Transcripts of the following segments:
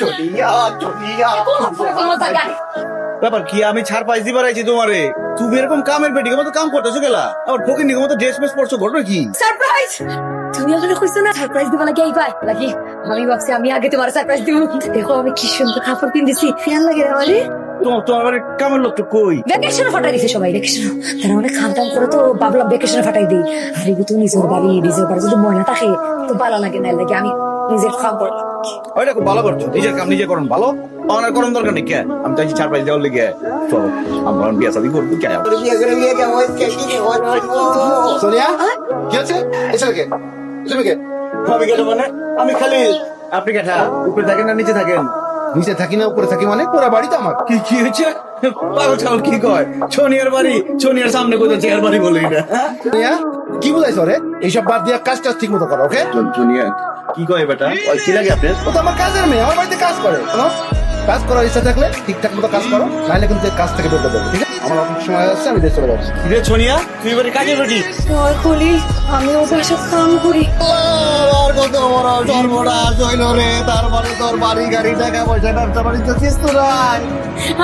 চলিয়া চলিয়া। ব্যাপার কি আমি ছাড় পাইছি বাড়াইছি তোমারে? তুমি এরকম কামের পেটি মতো কাম করতেছো গেলা আবার ফকির নিগম মতো ড্রেস মেস পরছো ঘটনা কি সারপ্রাইজ তুমি কইছো না সারপ্রাইজ দিবা লাগে আমি ভাবছি আমি আগে তোমার সারপ্রাইজ দিব। দেখো আমি কি সুন্দর কাপড় পিন্দিছি ফিয়াল লাগে রে আমারে। তোমার তোমার বাড়ির কামের লোক তো কই? ভ্যাকেশনে ফাটাই দিছে সবাই ভ্যাকেশন তারা অনেক খাম টাম করে তো ভাবলাম ভ্যাকেশনে ফাটাই দিই। আর এগুলো তো নিজের বাড়ি নিজের বাড়ি যদি ময়লা থাকে তো ভালো লাগে না লাগে আমি নিজের কাম করলাম। ওইটা খুব ভালো করছ। নিজের কাম নিজে করুন ভালো? আমার করার দরকার নেই কে? আমি তো ছাড় পাইছি দেওয়ার লেগে চলো আমরা বিয়া শাদি করব কে? সোনিয়া কি আছে এসে কে? আমি কেন মানে? আমি খালি আপনি কেটা উপরে থাকেন না নিচে থাকেন? নিচে থাকি না উপরে থাকি মানে? পুরো বাড়ি তো আমার। কি কি হয়েছে? পাগল ছাগল কি কয়? সোনিয়ার বাড়ি? সোনিয়ার সামনে কোথাও চেয়ার বাড়ি বলি না। কি বুঝাইছো রে? এইসব বাদ দিয়ে কাজ টাজ ঠিক মতো করো ওকে? সোনিয়া কি কয় বেটা? ওই কি লাগে আপনার? ও তো আমার কাজের মেয়ে, আমার বাড়িতে কাজ করে কাজ করার ইচ্ছা থাকলে ঠিকঠাক মতো কাজ করো, নাহলে কিন্তু কাজ থেকে বেরোতে পারবে ঠিক আছে? আমার অনেক সময় আসছে আমি দেশ চলে যাচ্ছি। রে সোনিয়া তুই এবারে কাজে বেটি ওই খলি আমি ও বাসা কাম করি। আর কত বড় সর্বনাশ হইল রে তারপরে তোর বাড়ি গাড়ি টাকা পয়সা ব্যবসা বাড়িতে চিস্ত নাই।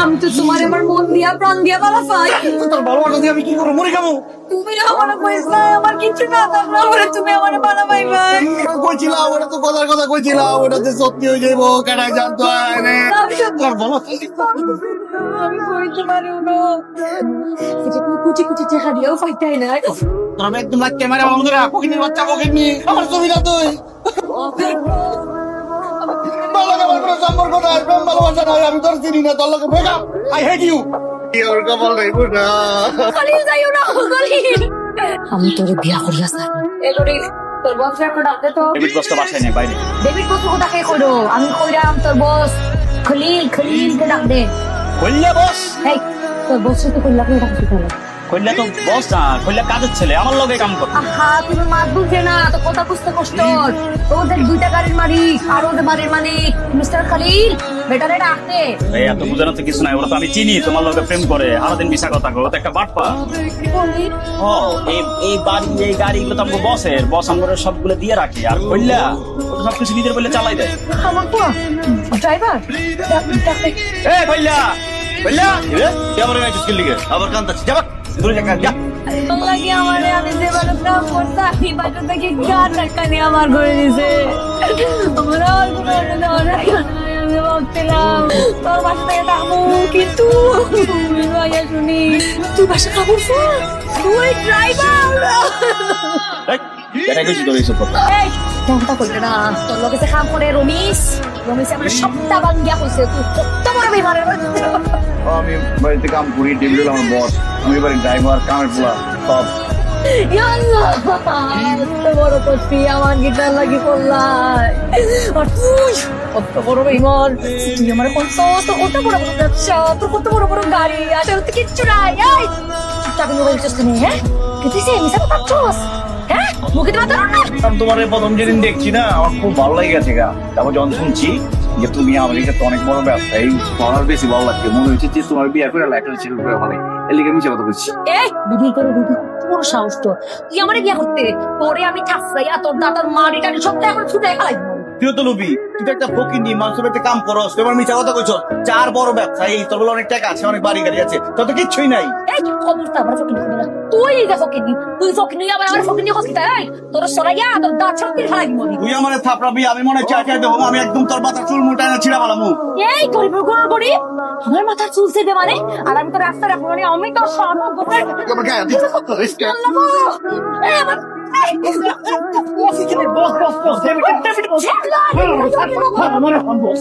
আমি তো তোমার আমার মন দিয়া প্রাণ দিয়া ভালো পাই। তোর ভালো বাড়ি দিয়ে আমি কি করব? মরে খাব তুমি আমার পয়সা আমার কিছু না থাকলে আমার তুমি আমার বানা পাই ভাই কইছিলাম ওটা তো কথার কথা কইছিলাম ওটা যে সত্যি হয়ে যাইবো কেনা জানতো আরে তোর ভালো আমি কইতে পারি না কুচি কুচি টাকা দিয়েও ফাইতাই না একদম পকিনি বাচ্চা পকিনি আমার ছবি না তুই। আমার কোনো সম্পর্ক নাই প্রেম ভালোবাসা নাই আমি তোর চিনি না তোর লোকে breakup I hate you your কপাল নাই বুড়া খালিল যাইও না খালিল আমি তোর বিয়া করিয়া স্যার তোর বস তো। বাসায় নেই বাইরে। ডেভিড আমি কইরাম তোর বস খলিল খলিল কে ডাক দে। কইলা বস তোর বস তো কইলা কে ডাকতে কইলো কইলা তো বস না কইলা কাজের ছেলে আমার লগে কাম কর। আহা তুমি মাত বুঝে না তো কথা বুঝতে কষ্ট ওদের দুইটা গাড়ির মালিক আর ওদের বাড়ির মালিক মিস্টার খালিল বেটারে ডাকতে এই এত বুঝানো তো কিছু নাই ওরা তো আমি চিনি তোমার লগে প্রেম করে সারাদিন মিশা কথা একটা বাটপা। ও এই এই বাড়ি এই গাড়িগুলো তো আমাকে বসের বস আমরা সবগুলো দিয়ে রাখি আর কইলা ও সবকিছু নিজের বলে চালাই দেয়। আমার ড্রাইভার কইলা! কইলা আবার নাই স্কিল লিগে আবার কান্দাচ্ছি যাবা দূরে যা যা। লাগে আমারে আমি যে ভালো প্রাণ করতে আমি বাসা থেকে গান টাকানি আমার করে দিছে আমরা আর কোনো অন্য অনেক আমি ভাবছিলাম তোর বাসা থেকে থাকব কিন্তু ভাইয়া শুনি তুই বাসা খাব তুই ড্রাইভার এই করবে না। তোর লোকে যে কাম করে রমিস রমিস আমার সবটা বাঙ্গিয়া কইছে তুই কত বড় বিমানের আমি বাড়িতে কাম করি ডেবিট আমার বস। আমি বাড়ির ড্রাইভার কামের পোলা সব। কত বড় লাগি করলাই তুই আমার কত কত বড় বড় ব্যবসা তোর কত বড় বড় গাড়ি আসলে কিচ্ছু নাই। তুমি হ্যাঁ? মিশা হ্যাঁ? মুখে তোমার আমি তোমার প্রথম যেদিন দেখছি না আমার খুব ভালো লাগে গেছে গা। তারপর যখন শুনছি যে তুমি আমেরিকাতে অনেক বড় ব্যবসায়ী তোমার বেশি ভালো লাগছে। মনে হচ্ছে যে তোমার বিয়ে করে লাইফ ছিল করে মিশে কথা বলছি। এই করে দিদি পুরো সাহস তো তুই আমারে বিয়ে করতে? তোরে আমি তোর দাদার মারি টাড়ি সব এখন ছুটে খালাই তুই তো লুবি তুই তো একটা ফকির নি মানুষের একটা কাম করস। তুই আমার মিশা কথা কইছ চার বড় ব্যবসায়ী তোর অনেক টাকা আছে অনেক বাড়ি গাড়ি আছে। তোর তো কিচ্ছুই নাই। এই খবরটা আমরা ফকিনি করি না তুই এই ফকিনি তুই ফকিনি আবার আমার ফকিনি হসকিতা এই তোর সরাইয়া তোর দাঁত সব কিল খালাই দিব তুই আমার থাপড়াবি আমি মনে হয় চাই চাই দেবো আমি একদম তোর মাথা চুল মুটায় না ছিড়া পালামু এই গরিব গরিব গরিব আমার মাথা চুলছে দে মানে আর আমি তো রাস্তা রাখব মানে আমি তো সামনে গোপন আমার গায়ে দিতে কত রিস্ক এই আমার বস বস বস